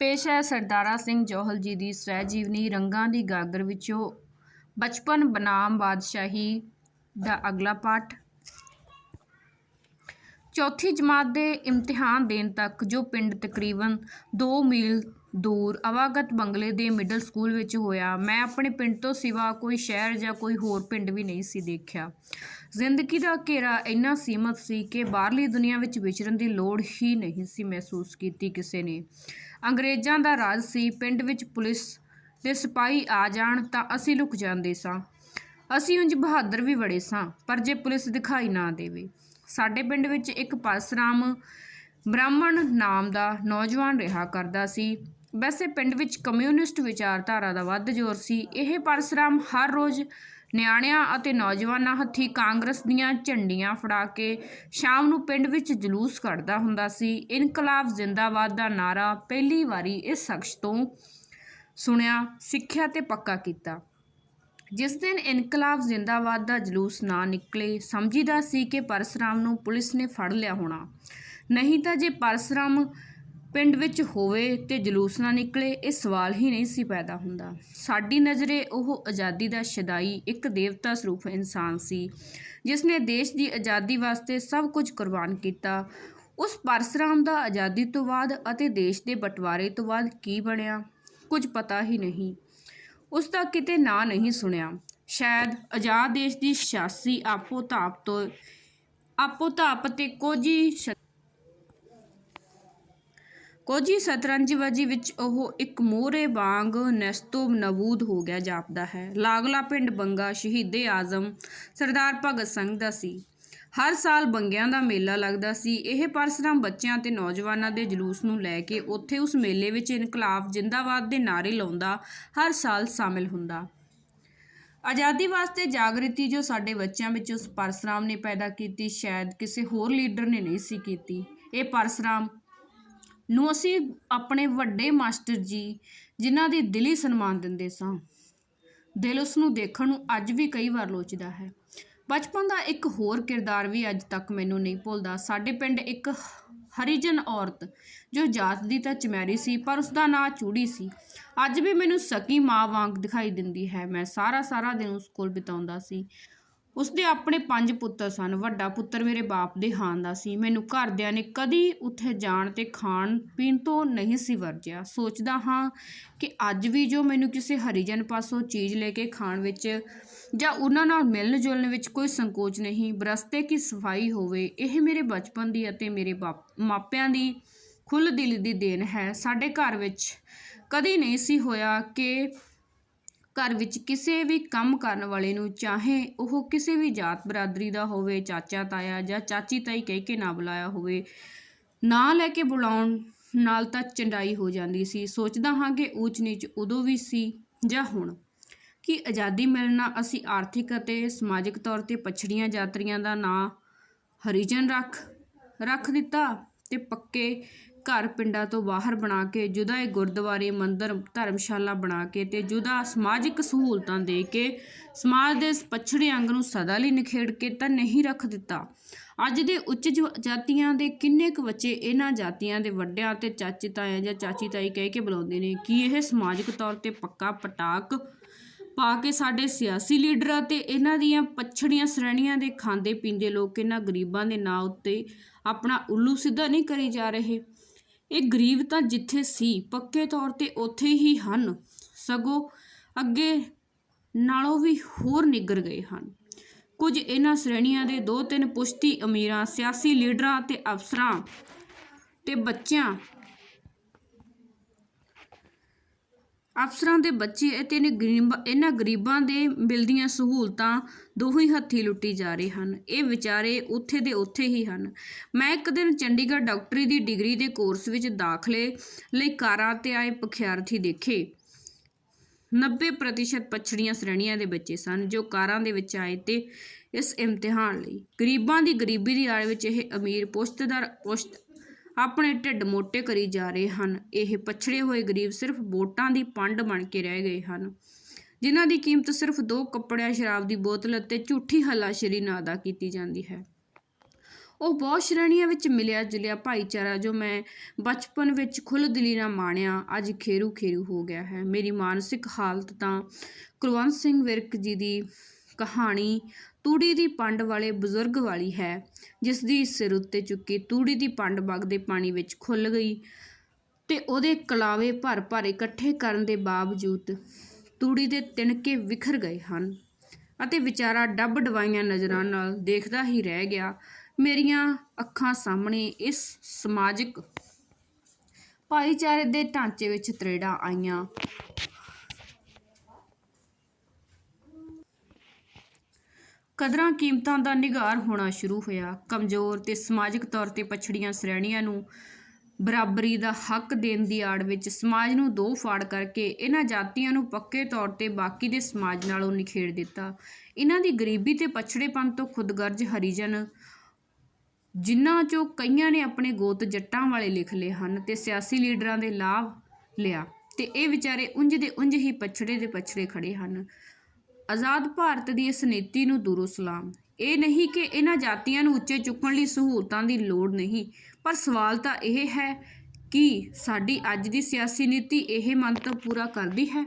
ਪੇਸ਼ ਹੈ ਸਰਦਾਰਾ ਸਿੰਘ ਜੋਹਲ ਜੀ ਦੀ ਸਵੈ ਜੀਵਨੀ ਰੰਗਾਂ ਦੀ ਗਾਗਰ ਵਿੱਚੋਂ ਬਚਪਨ ਬਨਾਮ ਬਾਦਸ਼ਾਹੀ ਦਾ ਅਗਲਾ ਪਾਠ। ਚੌਥੀ ਜਮਾਤ ਦੇ ਇਮਤਿਹਾਨ ਦੇਣ ਤੱਕ ਜੋ ਪਿੰਡ ਤਕਰੀਬਨ 2 ਮੀਲ ਦੂਰ ਅਵਾਗਤ ਬੰਗਲੇ ਦੇ ਮਿਡਲ ਸਕੂਲ ਵਿੱਚ ਹੋਇਆ, ਮੈਂ ਆਪਣੇ ਪਿੰਡ ਤੋਂ ਸਿਵਾ ਕੋਈ ਸ਼ਹਿਰ ਜਾਂ ਕੋਈ ਹੋਰ ਪਿੰਡ ਵੀ ਨਹੀਂ ਸੀ ਦੇਖਿਆ। ਜ਼ਿੰਦਗੀ ਦਾ ਘੇਰਾ ਇੰਨਾ ਸੀਮਤ ਸੀ ਕਿ ਬਾਹਰਲੀ ਦੁਨੀਆ ਵਿੱਚ ਵਿਚਰਨ ਦੀ ਲੋੜ ਹੀ ਨਹੀਂ ਸੀ ਮਹਿਸੂਸ ਕੀਤੀ ਕਿਸੇ ਨੇ। ਅੰਗਰੇਜ਼ਾਂ ਦਾ ਰਾਜ ਸੀ, ਪਿੰਡ ਵਿੱਚ ਪੁਲਿਸ ਦੇ ਸਿਪਾਹੀ ਆ ਜਾਣ ਤਾਂ ਅਸੀਂ ਲੁਕ ਜਾਂਦੇ ਸਾਂ। ਅਸੀਂ ਉਂਝ ਬਹਾਦਰ ਵੀ ਬੜੇ ਸਾਂ, ਪਰ ਜੇ ਪੁਲਿਸ ਦਿਖਾਈ ਨਾ ਦੇਵੇ। ਸਾਡੇ ਪਿੰਡ ਵਿੱਚ ਇੱਕ ਪਰਸਰਾਮ ਬ੍ਰਾਹਮਣ ਨਾਮ ਦਾ ਨੌਜਵਾਨ ਰਿਹਾ ਕਰਦਾ ਸੀ। ਵੈਸੇ ਪਿੰਡ ਵਿੱਚ ਕਮਿਊਨਿਸਟ ਵਿਚਾਰਧਾਰਾ ਦਾ ਵੱਧ ਜ਼ੋਰ ਸੀ। ਇਹ ਪਰਸਰਾਮ ਹਰ ਰੋਜ਼ ਨਿਆਣਿਆਂ ਅਤੇ ਨੌਜਵਾਨਾਂ ਹੱਥੀ ਕਾਂਗਰਸ ਦੀਆਂ ਝੰਡੀਆਂ ਫੜਾ ਕੇ ਸ਼ਾਮ ਨੂੰ ਪਿੰਡ ਵਿੱਚ ਜਲੂਸ ਕੱਢਦਾ ਹੁੰਦਾ ਸੀ। ਇਨਕਲਾਬ ਜ਼ਿੰਦਾਬਾਦ ਦਾ ਨਾਰਾ ਪਹਿਲੀ ਵਾਰੀ ਇਸ ਸ਼ਖਸ ਤੋਂ ਸੁਣਿਆ, ਸਿੱਖਿਆ ਤੇ ਪੱਕਾ ਕੀਤਾ। ਜਿਸ ਦਿਨ ਇਨਕਲਾਬ ਜ਼ਿੰਦਾਬਾਦ ਦਾ ਜਲੂਸ ਨਾ ਨਿਕਲੇ, ਸਮਝੀਦਾ ਸੀ ਕਿ ਪਰਸਰਾਮ ਨੂੰ ਪੁਲਿਸ ਨੇ ਫੜ ਲਿਆ ਹੋਣਾ। ਨਹੀਂ ਤਾਂ ਜੇ ਪਰਸਰਾਮ ਪਿੰਡ ਵਿੱਚ ਹੋਵੇ ਤੇ ਜਲੂਸ ਨਾ ਨਿਕਲੇ, ਇਹ ਸਵਾਲ ਹੀ ਨਹੀਂ ਸੀ ਪੈਦਾ ਹੁੰਦਾ। ਸਾਡੀ ਨਜ਼ਰੇ ਉਹ ਆਜ਼ਾਦੀ ਦਾ ਸ਼ਦਾਈ ਇੱਕ ਦੇਵਤਾ ਸਰੂਪ ਇਨਸਾਨ ਸੀ ਜਿਸ ਨੇ ਦੇਸ਼ ਦੀ ਆਜ਼ਾਦੀ ਵਾਸਤੇ ਸਭ ਕੁਝ ਕੁਰਬਾਨ ਕੀਤਾ। ਉਸ ਪਰਸਰਾਮ ਦਾ ਆਜ਼ਾਦੀ ਤੋਂ ਬਾਅਦ ਅਤੇ ਦੇਸ਼ ਦੇ ਬਟਵਾਰੇ ਤੋਂ ਬਾਅਦ ਕੀ ਬਣਿਆ, ਕੁਝ ਪਤਾ ਹੀ ਨਹੀਂ। ਉਸ ਦਾ ਕਿਤੇ ਨਾਂ ਨਹੀਂ ਸੁਣਿਆ। ਸ਼ਾਇਦ ਆਜ਼ਾਦ ਦੇਸ਼ ਦੀ ਸਿਆਸੀ ਆਪੋ ਤਾਪ ਤੋਂ ਆਪੋ ਤਾਪ ਤੇ ਕੋਜੀ ਸ਼- ਕੋਜੀ ਸਤਰੰਜਬਾਜੀ ਵਿੱਚ ਉਹ ਇੱਕ ਮੋਹਰੇ ਵਾਂਗ ਨਸਤੋ ਨਬੂਦ ਹੋ ਗਿਆ ਜਾਪਦਾ ਹੈ। ਲਾਗਲਾ ਪਿੰਡ ਬੰਗਾ ਸ਼ਹੀਦੇ ਆਜ਼ਮ ਸਰਦਾਰ ਭਗਤ ਸਿੰਘ ਦਾ ਸੀ। ਹਰ ਸਾਲ ਬੰਗਿਆਂ ਦਾ ਮੇਲਾ ਲੱਗਦਾ ਸੀ। ਇਹ ਪਰਸਰਾਮ ਬੱਚਿਆਂ ਤੇ ਨੌਜਵਾਨਾਂ ਦੇ ਜਲੂਸ ਨੂੰ ਲੈ ਕੇ ਉੱਥੇ ਉਸ ਮੇਲੇ ਵਿੱਚ ਇਨਕਲਾਬ ਜਿੰਦਾਬਾਦ ਦੇ ਨਾਰੇ ਲਾਉਂਦਾ ਹਰ ਸਾਲ ਸ਼ਾਮਿਲ ਹੁੰਦਾ। ਆਜ਼ਾਦੀ ਵਾਸਤੇ ਜਾਗ੍ਰਿਤੀ ਜੋ ਸਾਡੇ ਬੱਚਿਆਂ ਵਿੱਚ ਉਸ ਪਰਸਰਾਮ ਨੇ ਪੈਦਾ ਕੀਤੀ, ਸ਼ਾਇਦ ਕਿਸੇ ਹੋਰ ਲੀਡਰ ਨੇ ਨਹੀਂ ਸੀ ਕੀਤੀ। ਇਹ ਪਰਸਰਾਮ ਨੂੰ ਅਸੀਂ ਆਪਣੇ ਵੱਡੇ ਮਾਸਟਰ ਜੀ, ਜਿਨ੍ਹਾਂ ਦੀ ਦਿਲੀ ਸਨਮਾਨ ਦਿੰਦੇ ਸਾਂ। ਦਿਲ ਉਸ ਨੂੰ ਦੇਖਣ ਨੂੰ ਅੱਜ ਵੀ ਕਈ ਵਾਰ ਲੋਚਦਾ ਹੈ। ਬਚਪਨ ਦਾ ਇੱਕ ਹੋਰ ਕਿਰਦਾਰ ਵੀ ਅੱਜ ਤੱਕ ਮੈਨੂੰ ਨਹੀਂ ਭੁੱਲਦਾ। ਸਾਡੇ ਪਿੰਡ ਇੱਕ ਹਰੀਜਨ ਔਰਤ, ਜੋ ਜਾਤ ਦੀ ਤਾਂ ਚਮੈਰੀ ਸੀ, ਪਰ ਉਸ ਦਾ ਨਾਂ ਚੂੜੀ ਸੀ। ਅੱਜ ਵੀ ਮੈਨੂੰ ਸਕੀ ਮਾਂ ਵਾਂਗ ਦਿਖਾਈ ਦਿੰਦੀ ਹੈ। ਮੈਂ ਸਾਰਾ ਸਾਰਾ ਦਿਨ ਉਸ ਕੋਲ ਬਿਤਾਉਂਦਾ ਸੀ। ਉਸਦੇ ਆਪਣੇ ਪੰਜ ਪੁੱਤਰ ਸਨ। ਵੱਡਾ ਪੁੱਤਰ ਮੇਰੇ ਬਾਪ ਦੇ ਹਾਨ ਦਾ ਸੀ। ਮੈਨੂੰ ਘਰਦਿਆਂ ਨੇ ਕਦੀ ਉੱਥੇ ਜਾਣ ਤੇ ਖਾਣ ਪੀਣ ਤੋਂ ਨਹੀਂ ਸੀ ਵਰਜਿਆ। ਸੋਚਦਾ ਹਾਂ ਕਿ ਅੱਜ ਵੀ ਜੋ ਮੈਨੂੰ ਕਿਸੇ ਹਰੀਜਨ ਪਾਸੋਂ ਚੀਜ਼ ਲੈ ਕੇ ਖਾਣ ਵਿੱਚ ਜਾਂ ਉਹਨਾਂ ਨਾਲ ਮਿਲਣ ਜੁਲਣ ਵਿੱਚ ਕੋਈ ਸੰਕੋਚ ਨਹੀਂ, ਬਰਸਤੇ ਕੀ ਸਫ਼ਾਈ ਹੋਵੇ, ਇਹ ਮੇਰੇ ਬਚਪਨ ਦੀ ਅਤੇ ਮੇਰੇ ਬਾਪ- ਮਾਪਿਆਂ ਦੀ ਖੁੱਲ੍ਹ ਦਿਲ ਦੀ ਦੇਣ ਹੈ। ਸਾਡੇ ਘਰ ਵਿੱਚ ਕਦੀ ਨਹੀਂ ਸੀ ਹੋਇਆ ਕਿ ਘਰ ਵਿੱਚ ਕਿਸੇ ਵੀ ਕੰਮ ਕਰਨ ਵਾਲੇ ਨੂੰ, ਚਾਹੇ ਉਹ ਕਿਸੇ ਵੀ ਜਾਤ ਬਰਾਦਰੀ ਦਾ ਹੋਵੇ, ਚਾਚਾ, ਤਾਇਆ ਜਾਂ ਚਾਚੀ, ਤਾਈ ਕਹਿ ਕੇ ਨਾ ਬੁਲਾਇਆ ਹੋਵੇ, ਨਾ ਲੈ ਕੇ ਬੁਲਾਉਣ ਨਾਲ ਤਾਂ ਚੰਡਾਈ ਹੋ ਜਾਂਦੀ ਸੀ। ਸੋਚਦਾ ਹਾਂ ਕਿ ਊਚ ਨੀਚ ਉਦੋਂ ਵੀ ਸੀ ਜਾਂ ਹੁਣ ਕਿ ਆਜ਼ਾਦੀ ਮਿਲਣਾ ਅਸੀਂ ਆਰਥਿਕ ਅਤੇ ਸਮਾਜਿਕ ਤੌਰ ਤੇ ਪਛੜੀਆਂ ਜਾਤਰੀਆਂ ਦਾ ਨਾਂ ਹਰੀਜਨ ਰੱਖ ਰੱਖ ਦਿੱਤਾ ਤੇ ਪੱਕੇ ਘਰ ਪਿੰਡਾਂ ਤੋਂ ਬਾਹਰ ਬਣਾ ਕੇ, ਜੁਦਾ ਇਹ ਗੁਰਦੁਆਰੇ, ਮੰਦਰ, ਧਰਮਸ਼ਾਲਾ ਬਣਾ ਕੇ ਤੇ ਜੁਦਾ ਸਮਾਜਿਕ ਸਹੂਲਤਾਂ ਦੇ ਕੇ ਸਮਾਜ ਦੇ ਇਸ ਪਛੜੇ ਅੰਗ ਨੂੰ ਸਦਾ ਲਈ ਨਿਖੇੜ ਕੇ ਤਾਂ ਨਹੀਂ ਰੱਖ ਦਿੱਤਾ। ਅੱਜ ਦੇ ਉੱਚ ਜ- ਜਾਤੀਆਂ ਦੇ ਕਿੰਨੇ ਕੁ ਬੱਚੇ ਇਹਨਾਂ ਜਾਤੀਆਂ ਦੇ ਵੱਡਿਆਂ ਤੇ ਚਾਚੇ ਤਾਇਆ ਜਾਂ ਚਾਚੀ ਤਾਈ ਕਹਿ ਕੇ ਬੁਲਾਉਂਦੇ ਨੇ ਕੀ ਇਹ ਸਮਾਜਿਕ ਤੌਰ ਤੇ ਪੱਕਾ ਪਟਾਕ ਪਾ ਕੇ ਸਾਡੇ ਸਿਆਸੀ ਲੀਡਰਾਂ ਤੇ ਇਹਨਾਂ ਦੀਆਂ ਪਛੜੀਆਂ ਸ਼੍ਰੇਣੀਆਂ ਦੇ ਖਾਂਦੇ ਪੀਂਦੇ ਲੋਕ ਇਹਨਾਂ ਗਰੀਬਾਂ ਦੇ ਨਾਂ ਉੱਤੇ ਆਪਣਾ ਉੱਲੂ ਸਿੱਧਾ ਨਹੀਂ ਕਰੀ ਜਾ ਰਹੇ। ਇਹ ਗਰੀਬ ਤਾਂ ਜਿੱਥੇ ਸੀ, ਪੱਕੇ ਤੌਰ ਤੇ ਉੱਥੇ ਹੀ ਹਨ। ਸਗੋਂ ਅੱਗੇ ਨਾਲੋਂ ਵੀ ਹੋਰ ਨਿੱਗਰ ਗਏ ਹਨ। ਕੁਝ ਇਹਨਾਂ ਸ਼੍ਰੇਣੀਆਂ ਦੇ ਦੋ ਤਿੰਨ ਪੁਸ਼ਤੀ ਅਮੀਰਾਂ, ਸਿਆਸੀ ਲੀਡਰਾਂ ਤੇ ਅਫਸਰਾਂ ਤੇ ਬੱਚਿਆਂ ਅਫਸਰਾਂ ਦੇ ਬੱਚੇ ਅਤੇ ਇਹਨੇ ਗਰੀਬਾਂ ਇਹਨਾਂ ਗਰੀਬਾਂ ਦੇ ਮਿਲਦੀਆਂ ਸਹੂਲਤਾਂ ਦੋਹੀ ਹੱਥੀਂ ਲੁੱਟੀ ਜਾ ਰਹੇ ਹਨ। ਇਹ ਵਿਚਾਰੇ ਉੱਥੇ ਦੇ ਉੱਥੇ ਹੀ ਹਨ। ਮੈਂ ਇੱਕ ਦਿਨ ਚੰਡੀਗੜ੍ਹ ਡਾਕਟਰੀ ਦੀ ਡਿਗਰੀ ਦੇ ਕੋਰਸ ਵਿੱਚ ਦਾਖਲੇ ਲਈ ਕਾਰਾਂ ਤੇ ਆਏ ਪਖਿਆਰਥੀ ਦੇਖੇ। 90% ਪਛੜੀਆਂ ਸ਼੍ਰੇਣੀਆਂ ਦੇ ਬੱਚੇ ਸਨ ਜੋ ਕਾਰਾਂ ਦੇ ਵਿੱਚ ਆਏ ਤੇ ਇਸ ਇਮਤਿਹਾਨ ਲਈ। ਗਰੀਬਾਂ ਦੀ ਗਰੀਬੀ ਦੀ ਆੜ ਵਿੱਚ ਇਹ ਅਮੀਰ ਪੁਸ਼ਤਦਾਰ, ਪੁਸ਼ਤ ਆਪਣੇ ਢਿੱਡ ਮੋਟੇ ਕਰੀ ਜਾ ਰਹੇ ਹਨ। ਇਹ ਪਛੜੇ ਹੋਏ ਗਰੀਬ ਸਿਰਫ ਵੋਟਾਂ ਦੀ ਪੰਡ ਬਣ ਕੇ ਰਹਿ ਗਏ ਹਨ। ਜਿਨ੍ਹਾਂ ਦੀ ਕੀਮਤ ਸਿਰਫ ਦੋ ਕੱਪੜਿਆਂ, ਸ਼ਰਾਬ ਦੀ ਬੋਤਲ ਅਤੇ ਝੂਠੀ ਹੱਲਾਸ਼ੇਰੀ ਨਾਲ ਅਦਾ ਕੀਤੀ ਜਾਂਦੀ ਹੈ। ਉਹ ਬਹੁਤ ਸ਼੍ਰੇਣੀਆਂ ਵਿੱਚ ਮਿਲਿਆ ਜੁਲਿਆ ਭਾਈਚਾਰਾ ਜੋ ਮੈਂ ਬਚਪਨ ਵਿੱਚ ਖੁੱਲ੍ਹਦਿਲੀ ਨਾਲ ਮਾਣਿਆ, ਅੱਜ ਖੇਰੂ ਖੇਰੂ ਹੋ ਗਿਆ ਹੈ। ਮੇਰੀ ਮਾਨਸਿਕ ਹਾਲਤ ਤਾਂ ਕੁਲਵੰਤ ਸਿੰਘ ਵਿਰਕ ਜੀ ਦੀ ਕਹਾਣੀ ਤੂੜੀ ਦੀ ਪੰਡ ਵਾਲੇ ਬਜ਼ੁਰਗ ਵਾਲੀ ਹੈ ਜਿਸ ਦੀ ਸਿਰ ਉੱਤੇ ਚੁੱਕੀ ਤੂੜੀ ਦੀ ਪੰਡ ਵਗਦੇ ਪਾਣੀ ਵਿੱਚ ਖੁੱਲ ਗਈ ਤੇ ਉਹਦੇ ਕਲਾਵੇ ਭਰ ਭਰ ਇਕੱਠੇ ਕਰਨ ਦੇ ਬਾਵਜੂਦ ਤੂੜੀ ਦੇ ਤਿਣਕੇ ਵਿਖਰ ਗਏ ਹਨ ਅਤੇ ਵਿਚਾਰਾ ਡੱਬ ਡਵਾਈਆਂ ਨਜ਼ਰਾਂ ਨਾਲ ਦੇਖਦਾ ਹੀ ਰਹਿ ਗਿਆ, ਮੇਰੀਆਂ ਅੱਖਾਂ ਸਾਹਮਣੇ ਇਸ ਸਮਾਜਿਕ ਭਾਈਚਾਰੇ ਦੇ ਢਾਂਚੇ ਵਿੱਚ ਤਰੇੜਾਂ ਆਈਆਂ। ਕਦਰਾਂ ਕੀਮਤਾਂ ਦਾ ਨਿਗਾਰ ਹੋਣਾ ਸ਼ੁਰੂ ਹੋਇਆ। ਕਮਜ਼ੋਰ ਤੇ ਸਮਾਜਿਕ ਤੌਰ ਤੇ ਪਛੜੀਆਂ ਸ਼੍ਰੇਣੀਆਂ ਨੂੰ ਬਰਾਬਰੀ ਦਾ ਹੱਕ ਦੇਣ ਦੀ ਆੜ ਵਿੱਚ ਸਮਾਜ ਨੂੰ ਦੋ ਫਾੜ ਕਰਕੇ ਇਹਨਾਂ ਜਾਤੀਆਂ ਨੂੰ ਪੱਕੇ ਤੌਰ ਤੇ ਬਾਕੀ ਦੇ ਸਮਾਜ ਨਾਲੋਂ ਨਿਖੇੜ ਦਿੱਤਾ। ਇਹਨਾਂ ਦੀ ਗਰੀਬੀ ਤੇ ਪਛੜੇਪਨ ਤੋਂ ਖੁਦਗਰਜ਼ ਹਰੀਜਨ, ਜਿਨ੍ਹਾਂ ਚੋਂ ਕਈਆਂ ਨੇ ਆਪਣੇ ਗੋਤ ਜੱਟਾਂ ਵਾਲੇ ਲਿਖ ਲਏ ਹਨ ਤੇ ਸਿਆਸੀ ਲੀਡਰਾਂ ਦੇ ਲਾਭ ਲਿਆ ਤੇ ਇਹ ਵਿਚਾਰੇ ਉਂਝ ਦੇ ਉਂਝ ਹੀ ਪਛੜੇ ਦੇ ਪਛੜੇ ਖੜੇ ਹਨ। ਆਜ਼ਾਦ ਭਾਰਤ ਦੀ ਇਸ ਨੀਤੀ ਨੂੰ ਦੂਰੋਂ ਸਲਾਮ। ਇਹ ਨਹੀਂ ਕਿ ਇਹਨਾਂ ਜਾਤੀਆਂ ਨੂੰ ਉੱਚੇ ਚੁੱਕਣ ਲਈ ਸਹੂਲਤਾਂ ਦੀ ਲੋੜ ਨਹੀਂ, ਪਰ ਸਵਾਲ ਤਾਂ ਇਹ ਹੈ ਕਿ ਸਾਡੀ ਅੱਜ ਦੀ ਸਿਆਸੀ ਨੀਤੀ ਇਹ ਮੰਤਵ ਪੂਰਾ ਕਰਦੀ ਹੈ?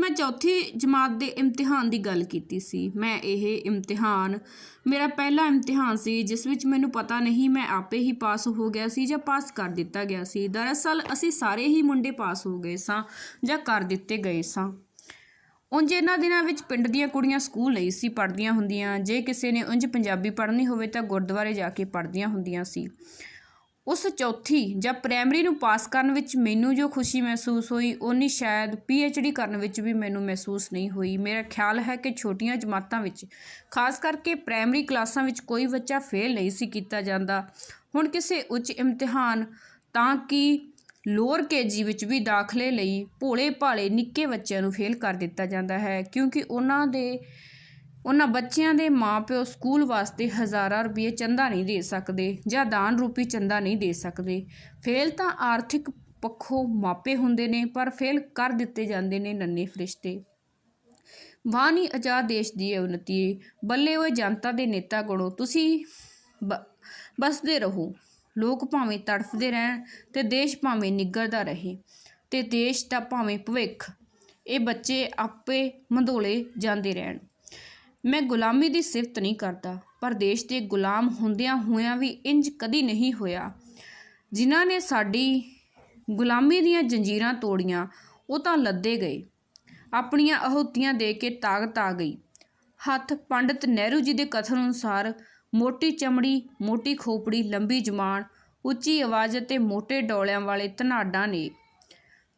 ਮੈਂ ਚੌਥੀ ਜਮਾਤ ਦੇ ਇਮਤਿਹਾਨ ਦੀ ਗੱਲ ਕੀਤੀ ਸੀ। ਮੈਂ ਇਹ ਇਮਤਿਹਾਨ, ਮੇਰਾ ਪਹਿਲਾ ਇਮਤਿਹਾਨ ਸੀ, ਜਿਸ ਵਿੱਚ ਮੈਨੂੰ ਪਤਾ ਨਹੀਂ ਮੈਂ ਆਪੇ ਹੀ ਪਾਸ ਹੋ ਗਿਆ ਸੀ ਜਾਂ ਪਾਸ ਕਰ ਦਿੱਤਾ ਗਿਆ ਸੀ। ਦਰਅਸਲ, ਅਸੀਂ ਸਾਰੇ ਹੀ ਮੁੰਡੇ ਪਾਸ ਹੋ ਗਏ ਸਾਂ ਜਾਂ ਕਰ ਦਿੱਤੇ ਗਏ ਸਾਂ। ਉਂਝ ਇਹਨਾਂ ਦਿਨਾਂ ਵਿੱਚ ਪਿੰਡ ਦੀਆਂ ਕੁੜੀਆਂ ਸਕੂਲ ਨਹੀਂ ਸੀ ਪੜ੍ਹਦੀਆਂ ਹੁੰਦੀਆਂ। ਜੇ ਕਿਸੇ ਨੇ ਉਂਝ ਪੰਜਾਬੀ ਪੜ੍ਹਨੀ ਹੋਵੇ ਤਾਂ ਗੁਰਦੁਆਰੇ ਜਾ ਕੇ ਪੜ੍ਹਦੀਆਂ ਹੁੰਦੀਆਂ ਸੀ। ਉਸ ਚੌਥੀ ਜਾਂ ਪ੍ਰਾਇਮਰੀ ਨੂੰ ਪਾਸ ਕਰਨ ਵਿੱਚ ਮੈਨੂੰ ਜੋ ਖੁਸ਼ੀ ਮਹਿਸੂਸ ਹੋਈ, ਓਨੀ ਸ਼ਾਇਦ ਡੀ ਕਰਨ ਵਿੱਚ ਵੀ ਮੈਨੂੰ ਮਹਿਸੂਸ ਨਹੀਂ ਹੋਈ। ਮੇਰਾ ਖਿਆਲ ਹੈ ਕਿ ਛੋਟੀਆਂ ਜਮਾਤਾਂ ਵਿੱਚ, ਖਾਸ ਕਰਕੇ ਪ੍ਰਾਇਮਰੀ ਕਲਾਸਾਂ ਵਿੱਚ ਕੋਈ ਬੱਚਾ ਫੇਲ ਨਹੀਂ ਸੀ ਕੀਤਾ ਜਾਂਦਾ। ਹੁਣ ਕਿਸੇ ਉੱਚ ਇਮਤਿਹਾਨ ਤਾਂ ਕਿ ਲੋਅਰ ਕੇਜੀ ਵਿੱਚ ਵੀ ਦਾਖਲੇ ਲਈ ਭੋਲੇ ਭਾਲੇ ਨਿੱਕੇ ਬੱਚਿਆਂ ਨੂੰ ਫੇਲ ਕਰ ਦਿੱਤਾ ਜਾਂਦਾ ਹੈ, ਕਿਉਂਕਿ ਉਹਨਾਂ ਦੇ ਉਹਨਾਂ ਬੱਚਿਆਂ ਦੇ ਮਾਪਿਓ ਸਕੂਲ ਵਾਸਤੇ ਹਜ਼ਾਰਾਂ ਰੁਪਏ ਚੰਦਾ ਨਹੀਂ ਦੇ ਸਕਦੇ ਜਾਂ ਦਾਨ ਰੂਪੀ ਚੰਦਾ ਨਹੀਂ ਦੇ ਸਕਦੇ। ਫੇਲ ਤਾਂ ਆਰਥਿਕ ਪੱਖੋਂ ਮਾਪੇ ਹੁੰਦੇ ਨੇ, ਪਰ ਫੇਲ ਕਰ ਦਿੱਤੇ ਜਾਂਦੇ ਨੇ ਨੰਨੇ ਫਰਿਸ਼ਤੇ। ਵਾਨੀ ਆਜ਼ਾਦ ਦੇਸ਼ ਦੀ ਇਹ ਬੱਲੇ ਹੋਏ ਜਨਤਾ ਦੇ ਨੇਤਾ ਗਣੋ, ਤੁਸੀਂ ਬ- ਬਸਦੇ ਰਹੋ। ਲੋਕ ਭਾਵੇਂ ਤੜਫਦੇ ਰਹਿਣ ਤੇ ਦੇਸ਼ ਭਾਵੇਂ ਨਿੱਗਰਦਾ ਰਹੇ, ਤੇ ਦੇਸ਼ ਦਾ ਭਾਵੇਂ ਭਵਿੱਖ। ਇਹ ਬੱਚੇ ਆਪੇ ਮੰਧੋਲੇ ਜਾਂਦੇ ਰਹਿਣ। ਮੈਂ ਗੁਲਾਮੀ ਦੀ ਸਿਫਤ ਨਹੀਂ ਕਰਦਾ, ਪਰ ਦੇਸ਼ ਦੇ ਗੁਲਾਮ ਹੁੰਦਿਆਂ ਹੋਇਆਂ ਵੀ ਇੰਜ ਕਦੀ ਨਹੀਂ ਹੋਇਆ। ਜਿਨ੍ਹਾਂ ਨੇ ਸਾਡੀ ਗੁਲਾਮੀ ਦੀਆਂ ਜੰਜੀਰਾਂ ਤੋੜੀਆਂ, ਉਹ ਤਾਂ ਲੱਦੇ ਗਏ। ਆਪਣੀਆਂ ਅਹੁਤੀਆਂ ਦੇ ਕੇ ਤਾਕਤ ਆ ਗਈ। ਹੱਥ ਪੰਡਿਤ ਨਹਿਰੂ ਜੀ ਦੇ ਕਥਨ ਅਨੁਸਾਰ, ਮੋਟੀ ਚਮੜੀ, ਮੋਟੀ ਖੋਪੜੀ, ਲੰਬੀ ਜ਼ੁਬਾਨ, ਉੱਚੀ ਆਵਾਜ਼ ਅਤੇ ਮੋਟੇ ਡੋਲਿਆਂ ਵਾਲੇ ਧਨਾਡਾਂ ਨੇ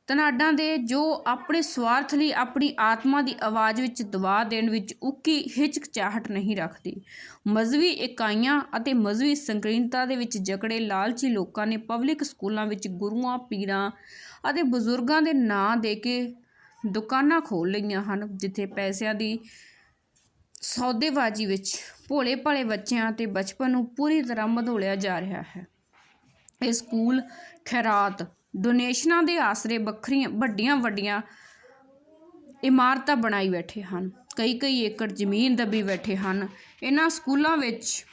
ਧਨਾਡਾਂ ਦੇ ਜੋ ਆਪਣੇ ਸਵਾਰਥ ਲਈ ਆਪਣੀ ਆਤਮਾ ਦੀ ਆਵਾਜ਼ ਵਿੱਚ ਦਬਾ ਦੇਣ ਵਿੱਚ ਉੱਕੀ ਹਿਚਕਚਾਹਟ ਨਹੀਂ ਰੱਖਦੀ। ਮਜ਼ਵੀ ਇਕਾਈਆਂ ਅਤੇ ਮਜ਼ਵੀ ਸੰਕੀਰਣਤਾ ਦੇ ਵਿੱਚ ਜਕੜੇ ਲਾਲਚੀ ਲੋਕਾਂ ਨੇ ਪਬਲਿਕ ਸਕੂਲਾਂ ਵਿੱਚ ਗੁਰੂਆਂ, ਪੀਰਾਂ ਅਤੇ ਬਜ਼ੁਰਗਾਂ ਦੇ ਨਾਂ ਦੇ ਕੇ ਦੁਕਾਨਾਂ ਖੋਲ੍ਹ ਲਈਆਂ ਹਨ, ਜਿੱਥੇ ਪੈਸਿਆਂ ਦੀ ਸੌਦੇਬਾਜ਼ੀ ਵਿੱਚ ਭੋਲੇ ਭਾਲੇ ਬੱਚਿਆਂ ਤੇ ਬਚਪਨ ਨੂੰ ਪੂਰੀ ਤਰ੍ਹਾਂ ਮਧੋਲਿਆ ਜਾ ਰਿਹਾ ਹੈ। ਇਹ ਸਕੂਲ ਖੈਰਾਤ ਡੋਨੇਸ਼ਨਾਂ ਦੇ ਆਸਰੇ ਵੱਖਰੀਆਂ, ਵੱਡੀਆਂ ਵੱਡੀਆਂ ਇਮਾਰਤਾਂ ਬਣਾਈ ਬੈਠੇ ਹਨ। ਕਈ ਕਈ ਏਕੜ ਜ਼ਮੀਨ ਦੱਬੀ ਬੈਠੇ ਹਨ। ਇਹਨਾਂ ਸਕੂਲਾਂ ਵਿੱਚ